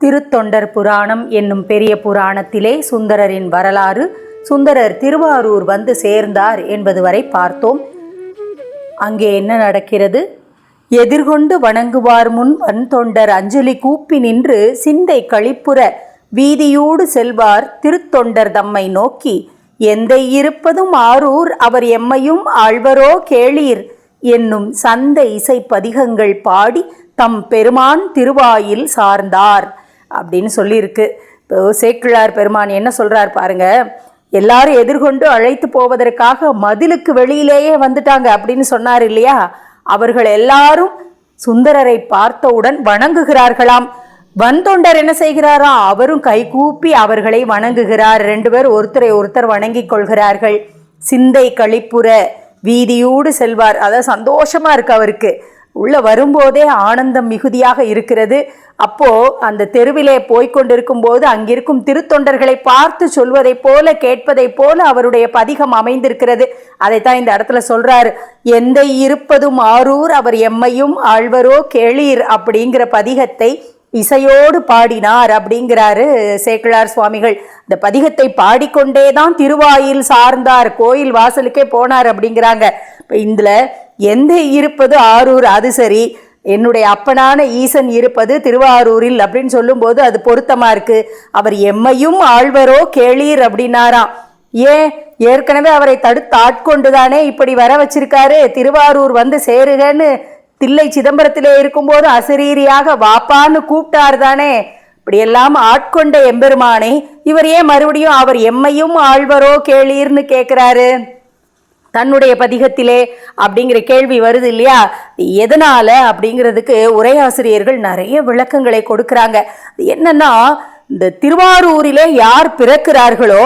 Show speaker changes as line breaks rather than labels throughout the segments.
திருத்தொண்டர் புராணம் என்னும் பெரிய புராணத்திலே சுந்தரரின் வரலாறு சுந்தரர் திருவாரூர் வந்து சேர்ந்தார் என்பது வரை பார்த்தோம். அங்கே என்ன நடக்கிறது? எதிர்கொண்டு வணங்குவார் முன் வன்தொண்டர் அஞ்சலி கூப்பி நின்று சிந்தை களிப்புற வீதியூடு செல்வார் திருத்தொண்டர் தம்மை நோக்கி எந்தை இருப்பதும் ஆரூர் அவர் எம்மையும் ஆழ்வரோ கேளீர் என்னும் சந்த இசை பதிகங்கள் பாடி தம் பெருமான் திருவாயில் சார்ந்தார். அப்படின்னு சொல்லியிருக்கு. இப்போ சேக்கிழார் பெருமான் என்ன சொல்கிறார் பாருங்க எல்லாரும் எதிர்கொண்டு அழைத்து போவதற்காக மதிலுக்கு வெளியிலேயே வந்துட்டாங்க அப்படின்னு சொன்னார் இல்லையா? அவர்கள் எல்லாரும் சுந்தரரை பார்த்தவுடன் வணங்குகிறார்களாம். வந்தொண்டர் என்ன செய்கிறாரா? அவரும் கைகூப்பி அவர்களை வணங்குகிறார். ரெண்டு பேர் ஒருத்தரை ஒருத்தர் வணங்கிக் கொள்கிறார்கள். சிந்தை களிப்புற வீதியூடு செல்வார். அதாவது சந்தோஷமா இருக்கு அவருக்கு. உள்ளே வரும்போதே ஆனந்தம் மிகுதியாக இருக்கிறது. அப்போ அந்த தெருவிலே போய்க்கொண்டிருக்கும் போது அங்கிருக்கும் திருத்தொண்டர்களை பார்த்து சொல்வதைப் போல கேட்பதைப் போல அவருடைய பதிகம் அமைந்திருக்கிறது. அதைத்தான் இந்த இடத்துல சொல்கிறாரு எந்த இருப்பதும் ஆரூர் அவர் எம்மையும் ஆழ்வரோ கேளீர் அப்படிங்கிற பதிகத்தை இசையோடு பாடினார் அப்படிங்கிறாரு சேக்கிழார் சுவாமிகள். இந்த பதிகத்தை பாடிக்கொண்டே தான் திருவாயில் சார்ந்தார் கோயில் வாசலுக்கே போனார் அப்படிங்கிறாங்க. இப்போ இதில் எந்த இருப்பது ஆரூர் அது சரி. என்னுடைய அப்பனான ஈசன் இருப்பது திருவாரூரில் அப்படின்னு சொல்லும்போது அது பொருத்தமா இருக்கு. அவர் எம்மையும் ஆழ்வரோ கேளீர் அப்படின்னாராம். ஏன்? ஏற்கனவே அவரை தடுத்து ஆட்கொண்டுதானே இப்படி வர வச்சிருக்காரு. திருவாரூர் வந்து சேருகன்னு தில்லை சிதம்பரத்திலே இருக்கும்போது அசரீரியாக வாப்பான்னு கூப்பிட்டார் தானே இப்படியெல்லாம் ஆட்கொண்ட எம்பெருமானை இவர் ஏன் மறுபடியும் அவர் எம்மையும் ஆழ்வரோ கேளீர்னு கேட்கிறாரு தன்னுடைய பதிகத்திலே அப்படிங்கிற கேள்வி வருது இல்லையா? எதனால அப்படிங்கிறதுக்கு உரையாசிரியர்கள் நிறைய விளக்கங்களை கொடுக்குறாங்க. என்னன்னா இந்த திருவாரூரிலே யார் பிறக்கிறார்களோ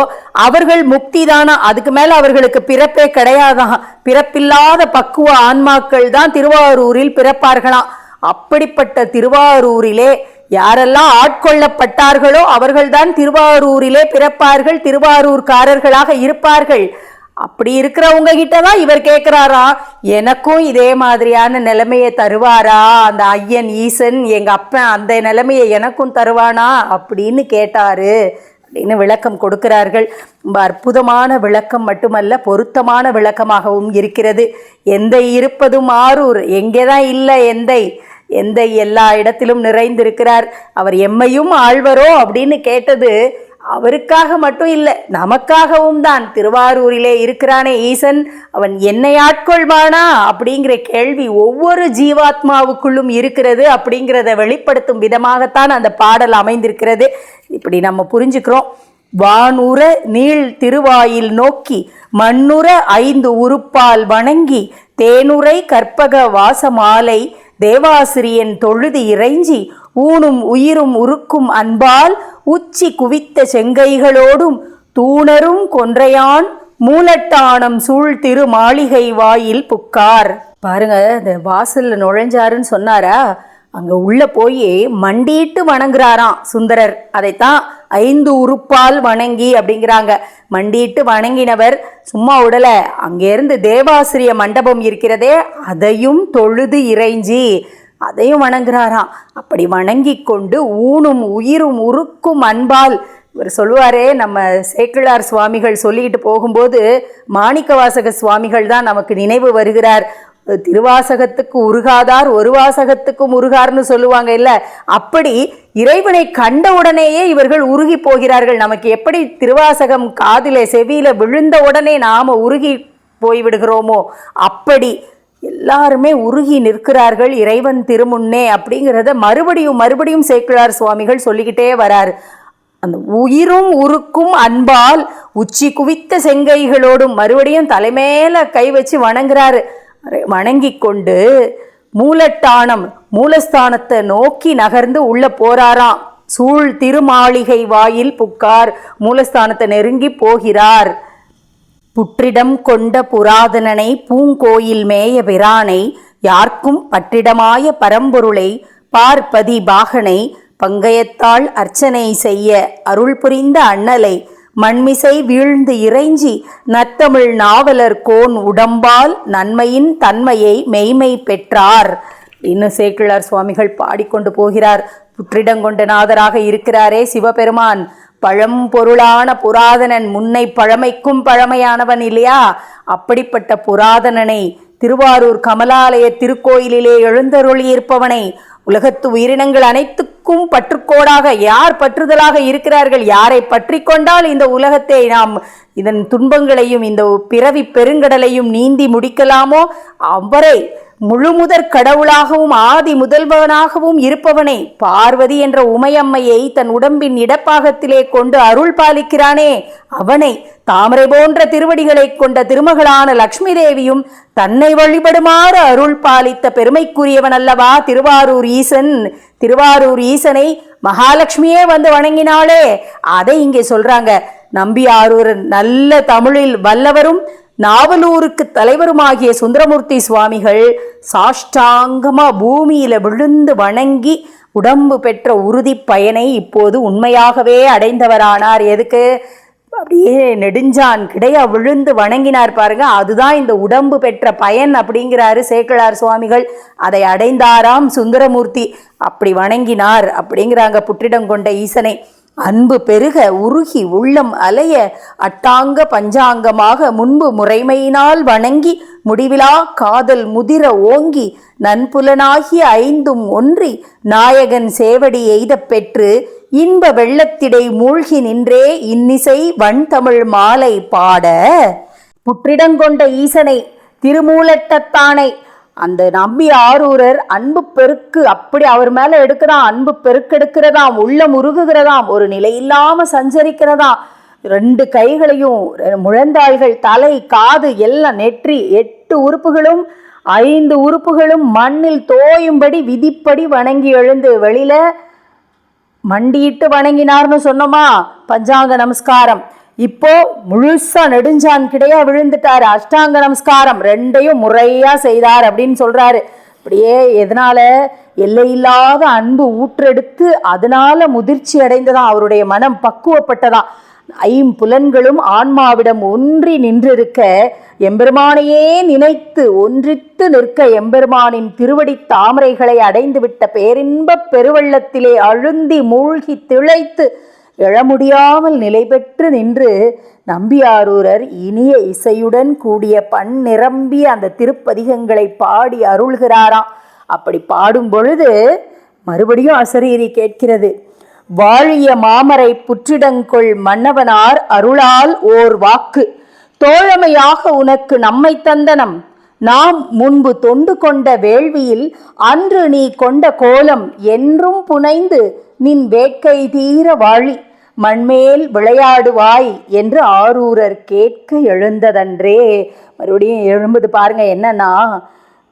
அவர்கள் முக்தி தானா அதுக்கு மேல அவர்களுக்கு பிறப்பே கிடையாதான் பிறப்பில்லாத பக்குவ ஆன்மாக்கள் தான் திருவாரூரில் பிறப்பார்களாம். அப்படிப்பட்ட திருவாரூரிலே யாரெல்லாம் ஆட்கொள்ளப்பட்டார்களோ அவர்கள்தான் திருவாரூரிலே பிறப்பார்கள் திருவாரூர்காரர்களாக இருப்பார்கள். அப்படி இருக்கிறவங்க கிட்ட தான் இவர் கேட்குறாரா எனக்கும் இதே மாதிரியான நிலைமையை தருவாரா? அந்த ஐயன் ஈசன் எங்கள் அப்பன் அந்த நிலைமையை எனக்கும் தருவானா? அப்படின்னு கேட்டாரு. அப்படின்னு விளக்கம் கொடுக்கிறார்கள். ரொம்ப அற்புதமான விளக்கம் மட்டுமல்ல பொருத்தமான விளக்கமாகவும் இருக்கிறது. எந்தை இருப்பதும் ஆரூர். எங்கே தான் இல்லை எந்தை. எந்தை எல்லா இடத்திலும் நிறைந்திருக்கிறார். அவர் எம்மையும் ஆழ்வரோ அப்படின்னு கேட்டது அவருக்காக மட்டும் இல்லை நமக்காகவும் தான் திருவாரூரிலே இருக்கிறானே ஈசன். அவன் என்னை ஆட்கொள்வானா அப்படிங்கிற கேள்வி ஒவ்வொரு ஜீவாத்மாவுக்குள்ளும் இருக்கிறது அப்படிங்கிறத வெளிப்படுத்தும் விதமாகத்தான் அந்த பாடல் அமைந்திருக்கிறது. இப்படி நம்ம புரிஞ்சுக்கிறோம். வானுர நீள் திருவாயில் நோக்கி மண்ணுர ஐந்து உறுப்பால் வணங்கி தேனுரை கற்பக வாசமாலை தேவாசிரியன் தொழுது இறைஞ்சி ஊனும் உயிரும் உருக்கும் அன்பால் உச்சி குவித்த செங்கைகளோடும் தூணரும் கொன்றையான் மூலட்டானம் சூழ் திரு மாளிகை வாயில் புக்கார். பாருங்க இந்த வாசல்ல நுழைஞ்சாருன்னு சொன்னாரா? அங்க உள்ள போய் மண்டிட்டு வணங்குறாராம் சுந்தரர். அதைத்தான் ஐந்து உறுப்பால் வணங்கி அப்படிங்கிறாங்க. மண்டிட்டு வணங்கினவர் சும்மா உடல அங்கேருந்து தேவாசிரிய மண்டபம் இருக்கிறதே அதையும் தொழுது இறைஞ்சி. அதையும் வணங்குறாராம். அப்படி வணங்கி கொண்டு ஊனும் உயிரும் உருக்கும் அன்பால் இவர் சொல்லுவாரே நம்ம சேக்கிழார் சுவாமிகள் சொல்லிக்கிட்டு போகும்போது மாணிக்கவாசக சுவாமிகள் தான் நமக்கு நினைவு வருகிறார். திருவாசகத்துக்கு உருகாதார் ஒரு வாசகத்துக்கும் உருகார்னு சொல்லுவாங்க இல்லை. அப்படி இறைவனை கண்ட உடனேயே இவர்கள் உருகி போகிறார்கள். நமக்கு எப்படி திருவாசகம் காதில செவியில விழுந்த உடனே நாம உருகி போய்விடுகிறோமோ அப்படி எல்லாருமே உருகி நிற்கிறார்கள் இறைவன் திருமுன்னே அப்படிங்கிறத மறுபடியும் மறுபடியும் சேக்கிழார் சுவாமிகள் சொல்லிக்கிட்டே வரார். அந்த உயிரும் உருக்கும் அன்பால் உச்சி குவித்த செங்கைகளோடும் மறுபடியும் தலைமேல கை வச்சு வணங்குறாரு. வணங்கி கொண்டு மூலட்டானம் மூலஸ்தானத்தை நோக்கி நகர்ந்து உள்ள போறாராம். சூழ் திருமாளிகை வாயில் புக்கார் மூலஸ்தானத்தை நெருங்கி போகிறார். புற்றிடம் கொண்ட புராதனனை பூங்கோயில் மேய பிரானை யார்க்கும் பற்றிடமாய பரம்பொருளை பார்ப்பதி பாகனை பங்கயத்தால் அர்ச்சனை செய்ய அருள் புரிந்த அண்ணலை மண்மிசை வீழ்ந்து இறைஞ்சி நத்தமிழ் நாவலர் கோன் உடம்பால் நன்மையின் தன்மையை மெய்மை பெற்றார். இன்னும் சேக்கிழார் சுவாமிகள் பாடிக்கொண்டு போகிறார். புற்றிடங்கொண்ட நாதராக இருக்கிறாரே சிவபெருமான். பழம்பொருளான புராதனன் முன்னை பழமைக்கும் பழமையானவன் இல்லையா? அப்படிப்பட்ட புராதனனை திருவாரூர் கமலாலய திருக்கோயிலிலே எழுந்தருளியிருப்பவனை உலகத்து உயிரினங்கள் அனைத்துக்கும் பற்றுக்கோடாக யார் பற்றுதலாக இருக்கிறார்கள் யாரை பற்றி கொண்டால் இந்த உலகத்தை நாம் இதன் துன்பங்களையும் இந்த பிறவி பெருங்கடலையும் நீந்தி முடிக்கலாமோ? அவரை முழுமுதற் கடவுளாகவும் ஆதி முதல்வனாகவும் இருப்பவனே பார்வதி என்ற உமையம்மையை தன் உடம்பின் இடப்பாகத்திலே கொண்டு அருள் பாலிக்கிறானே அவனை தாமரை போன்ற திருவடிகளை கொண்ட திருமகளான லக்ஷ்மி தேவியும் தன்னை வழிபடுமாறு அருள் பாலித்த பெருமைக்குரியவன் அல்லவா திருவாரூர் ஈசன்? திருவாரூர் ஈசனை மகாலட்சுமியே வந்து வணங்கினாளே. அதை இங்கே சொல்றாங்க. நம்பியாரூர் நல்ல தமிழில் வல்லவரும் நாவலூருக்கு தலைவருமாகிய சுந்தரமூர்த்தி சுவாமிகள் சாஷ்டாங்கமா பூமியில விழுந்து வணங்கி உடம்பு பெற்ற உறுதி பயனை இப்போது உண்மையாகவே அடைந்தவரானார். எதுக்கு? அப்படியே நெடுஞ்சான் கிடையா விழுந்து வணங்கினார் பாருங்க. அதுதான் இந்த உடம்பு பெற்ற பயன் அப்படிங்கிறாரு சேக்கலார் சுவாமிகள். அதை அடைந்தாராம் சுந்தரமூர்த்தி. அப்படி வணங்கினார் அப்படிங்கிறாங்க புற்றிடம் கொண்ட ஈசனை. அன்பு பெருக உருகி உள்ளம் அலைய அட்டாங்க பஞ்சாங்கமாக முன்பு முறைமையினால் வணங்கி முடிவிலா காதல் முதிர ஓங்கி நன்புலனாகிய ஐந்தும் ஒன்றி நாயகன் சேவடி எய்தப் பெற்று இன்ப வெள்ளத்திடை மூழ்கி நின்றே இன்னிசை வண்தமிழ் மாலை பாட புற்றிடங்கொண்ட ஈசனை திருமூலட்டத்தானை அந்த நம்பி ஆரூரர் அன்பு பெருக்கு அப்படி அவர் மேல எடுக்கிறதாம் அன்பு பெருக்கெடுக்கிறதாம் உள்ளம் உருகுகிறதாம் ஒரு நிலையில்லாம சஞ்சரிக்கிறதாம். ரெண்டு கைகளையும் முழந்தாள்கள் தலை காது எல்லாம் நெற்றி எட்டு உறுப்புகளும் ஐந்து உறுப்புகளும் மண்ணில் தோயும்படி விதிப்படி வணங்கி எழுந்து வெளியில மண்டியிட்டு வணங்கினார்னு சொன்னோமா? பஞ்சாங்க நமஸ்காரம். இப்போ முழுசா நெடுஞ்சான் கிடையா விழுந்துட்டாரு. அஷ்டாங்க நமஸ்காரம் ரெண்டையும் முறையா செய்தார் அப்படின்னு சொல்றாரு. அப்படியே எதனால? எல்லையில்லாத அன்பு ஊற்றெடுத்து அதனால முதிர்ச்சி அடைந்ததா? அவருடைய மனம் பக்குவப்பட்டதாம் ஐம்புலன்களும் ஆன்மாவிடம் ஒன்றி நின்றிருக்க எம்பெருமானையே நினைத்து ஒன்றித்து நிற்க எம்பெருமானின் திருவடி தாமரைகளை அடைந்துவிட்ட பேரின்பப் பெருவெள்ளத்திலே அழுந்தி மூழ்கி திளைத்து எழமுடியாமல் நிலை பெற்று நின்று நம்பியாரூரர் இனிய இசையுடன் கூடிய பண் நிரம்பிய அந்த திருப்பதிகங்களை பாடி அருள்கிறாராம். அப்படி பாடும் பொழுது மறுபடியும் அசரீரி கேட்கிறது. வாழிய மாமரை புற்றிடங்கொள் மன்னவனார் அருளால் ஓர் வாக்கு. தோழமையாக உனக்கு நம்மை தந்தனம். நாம் முன்பு தொண்டு கொண்ட வேள்வியில் அன்று நீ கொண்ட கோலம் என்றும் புனைந்து நின் வேட்கை தீர வாழி. மண்மேல் விளையாடுவாய் என்று ஆரூரர் கேட்க எழுந்ததன்றே. மறுபடியும் எழும்புது பாருங்க என்னன்னா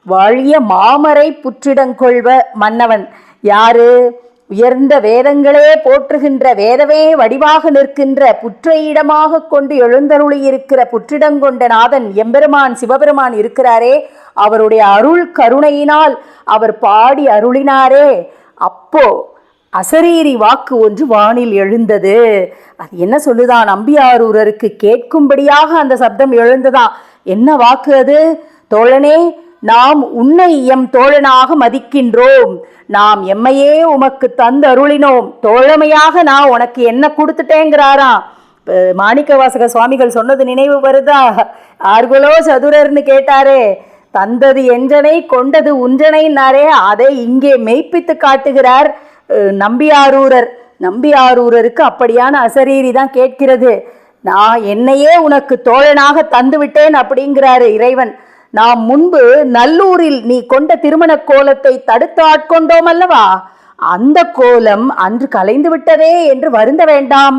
வாழிய மாமரை புற்றிடங்கொள்வ மன்னவன். யாரு? உயர்ந்த வேதங்களே போற்றுகின்ற வேதவே வடிவாக நிற்கின்ற புற்றையிடமாக கொண்டு எழுந்தருளியிருக்கிற புற்றிடங்கொண்ட நாதன் எம்பெருமான் சிவபெருமான் இருக்கிறாரே. அவருடைய அருள் கருணையினால் அவர் பாடி அருளினாரே. அப்போ அசரீரி வாக்கு ஒன்று வானில் எழுந்தது. அது என்ன சொல்லுதான் நம்பியாரூரருக்கு கேட்கும்படியாக அந்த சப்தம் எழுந்ததா? என்ன வாக்கு அது? தோழனே நாம் உன்னை எம் தோழனாக மதிக்கின்றோம். நாம் எம்மையே உமக்கு தந்து அருளினோம் தோழமையாக நான் உனக்கு என்ன கொடுத்துட்டேங்கிறாராம் மாணிக்கவாசக சுவாமிகள் சொன்னது நினைவு வருதா? ஆர்குலோ சதுரர்னு கேட்டாரே. தந்தது என்றனை கொண்டது உன்றனைன்னாரே அதை இங்கே மெய்ப்பித்து காட்டுகிறார். நம்பியாரூரர் நம்பியாரூரருக்கு அப்படியான அசரீரி தான் கேட்கிறது. நான் என்னையே உனக்கு தோழனாக தந்துவிட்டேன் அப்படிங்கிறாரு இறைவன். நாம் முன்பு நல்லூரில் நீ கொண்ட திருமண கோலத்தை தடுத்து ஆட்கொண்டோம் அல்லவா? அந்த கோலம் அன்று கலைந்து விட்டதே என்று வருந்த வேண்டாம்.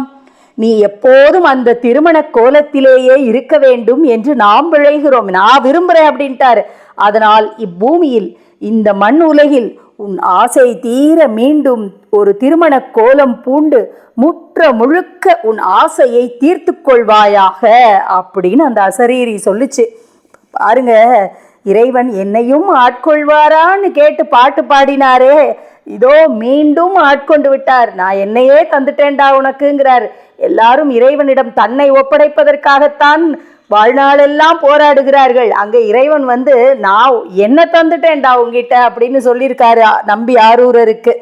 நீ எப்போதும் அந்த திருமண கோலத்திலேயே இருக்க வேண்டும் என்று நாம் விழைகிறோம். நான் விரும்புகிறேன் அப்படின்ட்டாரு. அதனால் இப்பூமியில் இந்த மண் உலகில் உன் ஆசை தீர மீண்டும் ஒரு திருமண கோலம் பூண்டு முற்ற முழுக்க உன் ஆசையை தீர்த்து கொள்வாயாக அப்படின்னு அந்த அசரீரி சொல்லுச்சு. பாருங்க இறைவன் என்னையும் ஆட்கொள்வாரான்னு கேட்டு பாட்டு பாடினாரே. இதோ மீண்டும் ஆட்கொண்டு விட்டார். நான் என்னையே தந்துட்டேன்டா உனக்குங்கிறார். எல்லாரும் இறைவனிடம் தன்னை ஒப்படைப்பதற்காகத்தான் வாழ்நாளெல்லாம் போராடுகிறார்கள். அங்க இறைவன் வந்து நான் என்ன தந்துட்டேன்டா உங்ககிட்ட அப்படின்னு சொல்லியிருக்காரு நம்பி ஆரூரருக்கு.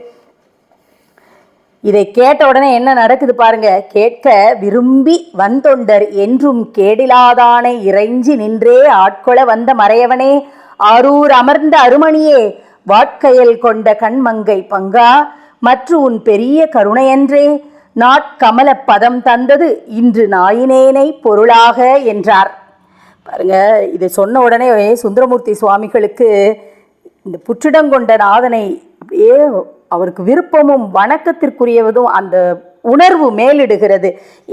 இதை கேட்ட உடனே என்ன நடக்குது பாருங்க. கேட்க விரும்பி வந்தொண்டர் என்றும் கேடிலாதானை இறைஞ்சி நின்றே ஆட்கொள வந்த மறையவனே ஆரூர் அமர்ந்த அருமணியே வாட்கையல் கொண்ட கண்மங்கை பங்கா மற்ற உன் பெரிய கருணையன்றே நாட்கமல பதம் தந்தது இன்று நாயினேனை பொருளாக என்றார். பாருங்க இதை சொன்ன உடனே சுந்தரமூர்த்தி சுவாமிகளுக்கு இந்த புற்றிடங்கொண்ட நாதனை அப்படியே அவருக்கு விருப்பமும் வணக்கத்திற்குரியவதும் அந்த உணர்வு மேலிடுகிறது.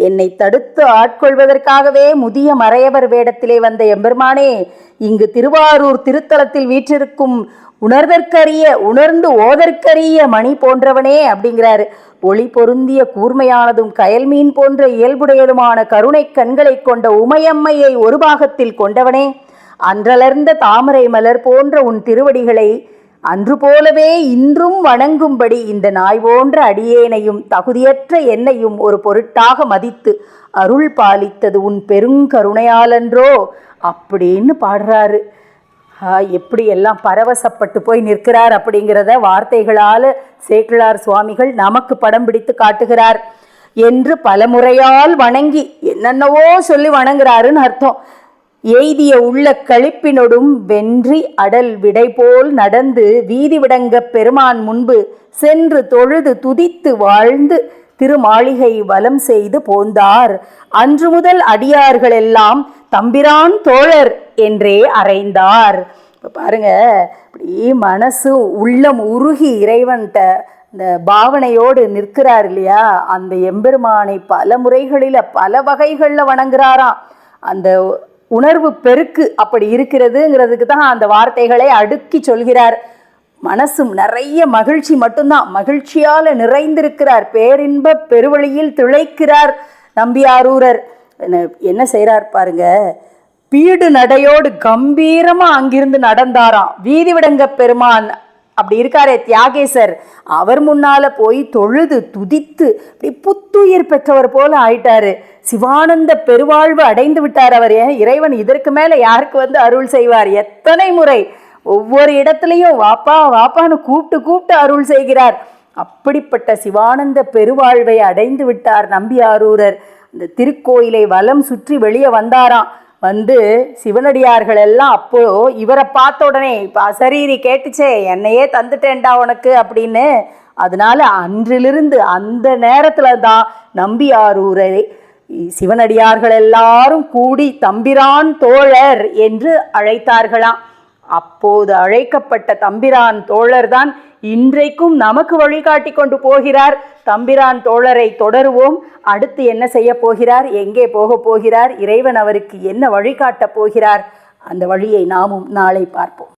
என்னை தடுத்து ஆட்கொள்வதற்காகவே முதிய மறையவர் வேடத்திலே வந்த எம்பெருமானே இங்கு திருவாரூர் திருத்தலத்தில் வீற்றிருக்கும் உணர்தற்கரிய உணர்ந்து ஓதற்கரிய மணி போன்றவனே அப்படிங்கிறாரு. ஒளி பொருந்திய கூர்மையானதும் கயல் மீன் போன்ற இயல்புடையதுமான கருணை கண்களைக் கொண்ட உமையம்மையை ஒரு பாகத்தில் கொண்டவனே. அன்றலர்ந்த தாமரை மலர் போன்ற உன் திருவடிகளை அன்று போலவே இன்றும் வணங்கும்படி இந்த நாய் போன்ற அடியேனையும் தகுதியற்ற என்னையும் ஒரு பொருட்டாக மதித்து அருள் பாலித்தது உன் பெருங்கருணையாலன்றோ அப்படின்னு பாடுறாரு. எப்படி எல்லாம் பரவசப்பட்டு போய் நிற்கிறார் அப்படிங்கிறத வார்த்தைகளால் சேக்கிழார் சுவாமிகள் நமக்கு படம் பிடித்து காட்டுகிறார் என்று பலமுறையால் வணங்கி என்னென்னவோ சொல்லி வணங்குறாருன்னு அர்த்தம். எய்திய உள்ள கழிப்பினொடும் வென்றி அடல் விடை போல் நடந்து வீதி விடங்க பெருமான் முன்பு சென்று தொழுது துதித்து வாழ்ந்து திருமாளிகை வலம் செய்து போந்தார். அன்று முதல் அடியார்கள் எல்லாம் தம்பிரான் தோழர் என்றே அறைந்தார். இப்போ பாருங்க இப்படி மனசு உள்ளம் உருகி இறைவன்கிட்ட இந்த பாவனையோடு நிற்கிறார் இல்லையா? அந்த எம்பெருமானை பல முறைகளில் பல வகைகளில் வணங்குறாராம். அந்த உணர்வு பெருக்கு அப்படி இருக்கிறதுங்கிறதுக்கு தான் அந்த வார்த்தைகளை அடுக்கி சொல்கிறார். மனசும் நிறைய மகிழ்ச்சி மட்டும்தான். மகிழ்ச்சியால் நிறைந்திருக்கிறார். பேரின்ப பெருவழியில் திளைக்கிறார் நம்பியாரூரர். என்ன என்ன செய்கிறார் பாருங்க. பீடு நடையோடு கம்பீரமாக அங்கிருந்து நடந்தாராம். வீதி விடங்க பெருமான். அப்படி இருக்காரே தியாகேசர். அவர் முன்னால் போய் தொழுது துதித்து இப்படி புத்துயிர் பெற்றவர் போல ஆயிட்டாரு. சிவானந்த பெருவாழ்வு அடைந்து விட்டார் அவர். ஏன்? இறைவன் இதற்கு மேலே யாருக்கு வந்து அருள் செய்வார்? எத்தனை முறை ஒவ்வொரு இடத்துலையும் வாப்பா வாப்பான்னு கூப்பிட்டு கூப்பிட்டு அருள் செய்கிறார். அப்படிப்பட்ட சிவானந்த பெருவாழ்வை அடைந்து விட்டார் நம்பியாரூரர். அந்த திருக்கோயிலை வலம் சுற்றி வெளியே வந்தாராம். வந்து சிவனடியார்கள் எல்லாம் அப்போ இவரை பார்த்த உடனே இப்போ அசரீரி கேட்டுச்சே என்னையே தந்துட்டேன்டா உனக்கு அப்படின்னு. அதனால அன்றிலிருந்து அந்த நேரத்தில் தான் நம்பியாரூரை சிவனடியார்கள் எல்லாரும் கூடி தம்பிரான் தோழர் என்று அழைத்தார்களாம். அப்போது அழைக்கப்பட்ட தம்பிரான் தோழர்தான் இன்றைக்கும் நமக்கு வழிகாட்டி கொண்டு போகிறார். தம்பிரான் தோழரை தொடருவோம். அடுத்து என்ன செய்ய போகிறார்? எங்கே போக போகிறார்? இறைவன் அவருக்கு என்ன வழிகாட்டப் போகிறார்? அந்த வழியை நாமும் நாளை பார்ப்போம்.